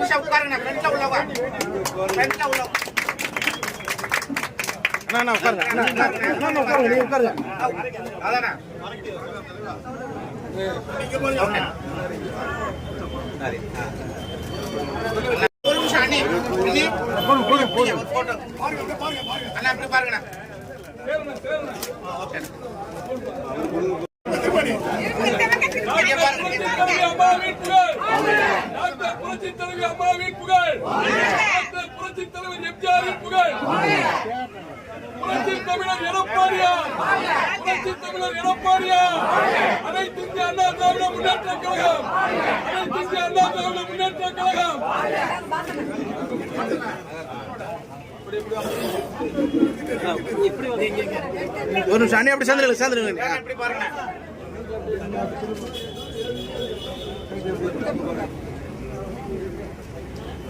நிமிஷம் உட்காருங்க ஃப்ரண்ட்ல உள்ளவா ஃப்ரண்ட்ல உள்ளவா அண்ணா உட்காருங்க அண்ணா உட்காருங்க நீங்க உட்காருங்க அதானே ஒரு நிமிஷம் அண்ணி அண்ணா இப்படி பாருங்கண்ணா இங்க பாருங்க அம்மாவின் புகழ் டாக்டர் தலைவி அம்மாவின் புகழ். புரட்சி தலைவர் எம்ஜிஆரின் புகழ். புரட்சி தமிழர் எடப்பாடியா புரட்சி தமிழர் எடப்பாடியா அனைத்து இந்திய அண்ணா திராவிட முன்னேற்ற கழகம். அனைத்து இந்திய அண்ணா திராவிட முன்னேற்ற கழகம். ஒரு நிமிஷம் அண்ணி அப்படி சேர்ந்துருங்க சேர்ந்துருங்க பாருங்க.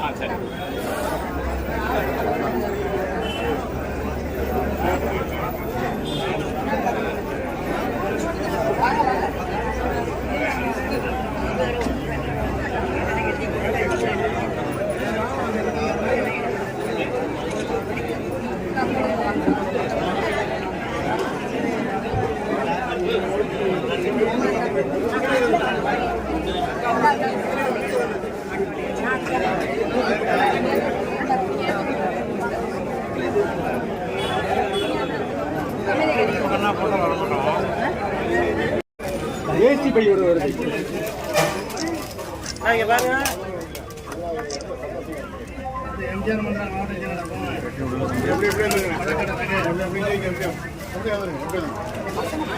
ஆ சரி ஏசி பையோட வருது. இங்க பாருங்க. எம்ஜிஆர்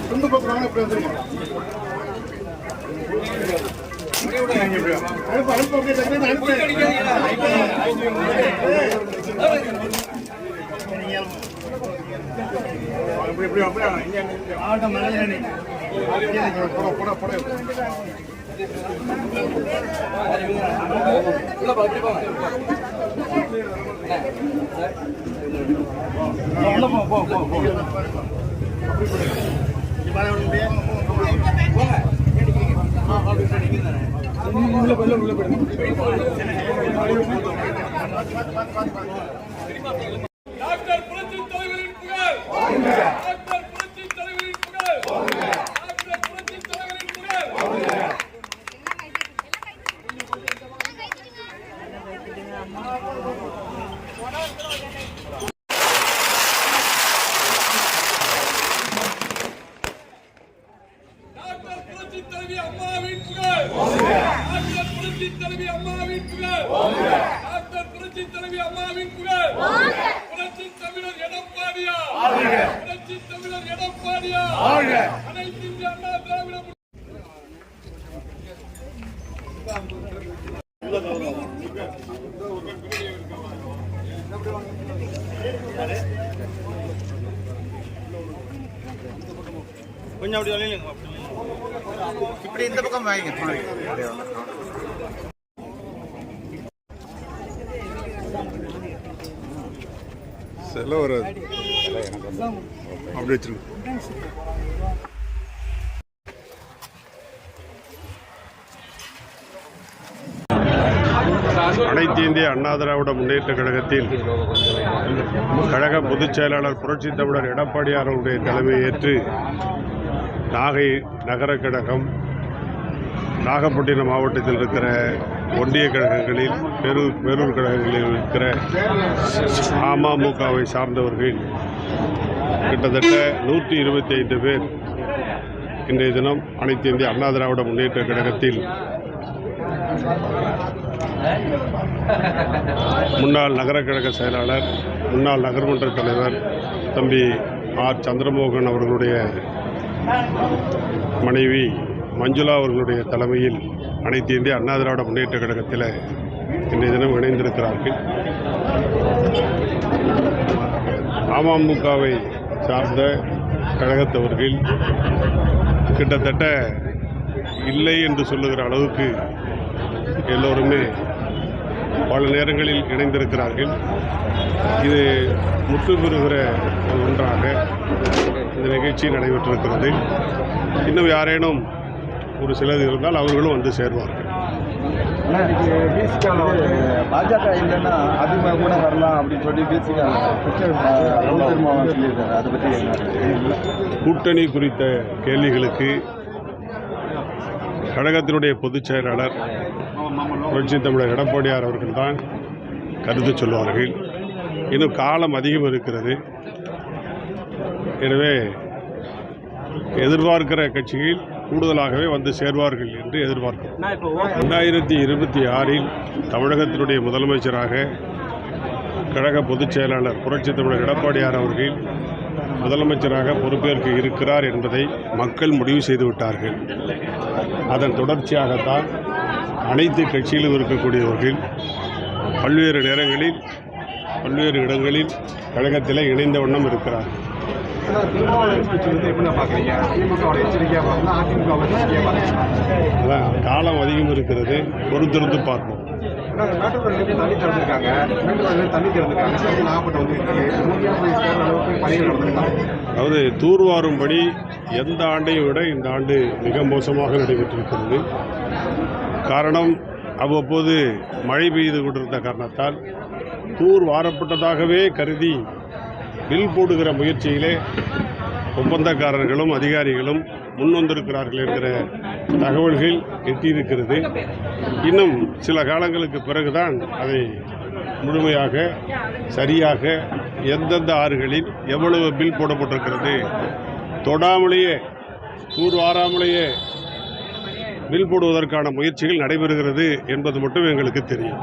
துண்டு வந்துருங்க அனுப்பு அனுப்பு அப்படியே டக்குனு அனுப்பு அப்படியே இங்க மாவட்டம் போட போட உள்ள போ உள்ள டாக்டர் புரட்சி தலைவரின் புகழ் டாக்டர் புரட்சி தலைவரின் புகழ் டாக்டர் புரட்சி தலைவரின் புகழ் டாக்டர் புரட்சி தலைவி அம்மாவின் புகழ் டாக்டர் புரட்சி தலைவி அம்மாவின் புகழ் டாக்டர் புரட்சி தலைவி அம்மாவின் புகழ் புரட்சி தமிழர் எடப்பாடியா புரட்சி தமிழர் எடப்பாடியா அனைத்து இந்திய அண்ணா திராவிட முன்னேற்ற கொஞ்சம் அப்படி வளையுங்க இப்படி இந்த பக்கம் வாங்க செலவு வராது. அப்படி வச்சிருங்க. அனைத்து இந்திய அண்ணா திராவிட முன்னேற்ற கழகத்தில் கழக பொதுச் செயலாளர் புரட்சி தமிழர் எடப்பாடியார் அவருடைய தலைமையை ஏற்று நாகை நகர கழகம் நாகப்பட்டினம் மாவட்டத்தில் இருக்கிற ஒன்றிய கழகங்களில் பேரூர் பேரூர் கழகங்களில் இருக்கிற அமமுகவை சார்ந்தவர்கள் கிட்டத்தட்ட நூற்றி இருபத்தி ஐந்து பேர் இன்றைய தினம் அனைத்து இந்திய அண்ணா திராவிட முன்னேற்ற கழகத்தில் முன்னாள் நகர கழக செயலாளர் முன்னாள் நகர்மன்ற தலைவர் தம்பி ஆர். சந்திரமோகன் அவர்களுடைய மனைவி மஞ்சுளா அவர்களுடைய தலைமையில் அனைத்து இந்திய அண்ணா திராவிட முன்னேற்ற கழகத்தில் இன்றைய தினம் இணைந்திருக்கிறார்கள். அமமுகவை சார்ந்த கழகத்தவர்கள் கிட்டத்தட்ட இல்லை என்று சொல்லுகிற அளவுக்கு எல்லோருமே பல நேரங்களில் இணைந்திருக்கிறார்கள். இது முற்று பெறுகிற ஒன்றாக இந்த நிகழ்ச்சி நடைபெற்றிருக்கிறது. இன்னும் யாரேனும் ஒரு சிலர் இருந்தால் அவர்களும் வந்து சேர்வார்கள். பாஜக இல்லைன்னா அதிமுக கூட வரலாம் அப்படின்னு சொல்லி அதை பற்றி கூட்டணி குறித்த கேள்விகளுக்கு கழகத்தினுடைய பொதுச் செயலாளர் புரட்சி தமிழர் எடப்பாடியார் அவர்கள்தான் கருத்து சொல்வார்கள். இன்னும் காலம் அதிகம் இருக்கிறது. எனவே எதிர்பார்க்கிற கட்சிகள் கூடுதலாகவே வந்து சேர்வார்கள் என்று எதிர்பார்க்கிறோம். ரெண்டாயிரத்தி இருபத்தி ஆறில் தமிழகத்தினுடைய முதலமைச்சராக கழக பொதுச் செயலாளர் புரட்சி தமிழர் எடப்பாடியார் அவர்கள் முதலமைச்சராக பொறுப்பேற்க இருக்கிறார் என்பதை மக்கள் முடிவு செய்து விட்டார்கள். அதன் தொடர்ச்சியாகத்தான் அனைத்து கட்சியிலும் இருக்கக்கூடியவர்கள் பல்வேறு நேரங்களில் பல்வேறு இடங்களில் கழகத்தில் இணைந்த வண்ணம் இருக்கிறார்கள். காலம் அதிகம் இருக்கிறது. பொறுத்திருந்து பார்ப்போம். அதாவது தூர்வாரும்படி எந்த ஆண்டையும் விட இந்த ஆண்டு மிக மோசமாக நடைபெற்றிருக்கிறது. காரணம் அவ்வப்போது மழை பெய்து கொண்டிருந்த காரணத்தால் தூர் வாரப்பட்டதாகவே கருதி பில் போடுகிற முயற்சியிலே ஒப்பந்தக்காரர்களும் அதிகாரிகளும் முன்வந்திருக்கிறார்கள் என்கிற தகவல்கள் எட்டியிருக்கிறது. இன்னும் சில காலங்களுக்கு பிறகுதான் அதை முழுமையாக சரியாக எந்தெந்த ஆறுகளில் எவ்வளவு பில் போடப்பட்டிருக்கிறது. தொடாமலேயே தூர்வாராமலேயே பில் போடுவதற்கான முயற்சிகள் நடைபெறுகிறது என்பது மட்டும் எங்களுக்கு தெரியும்.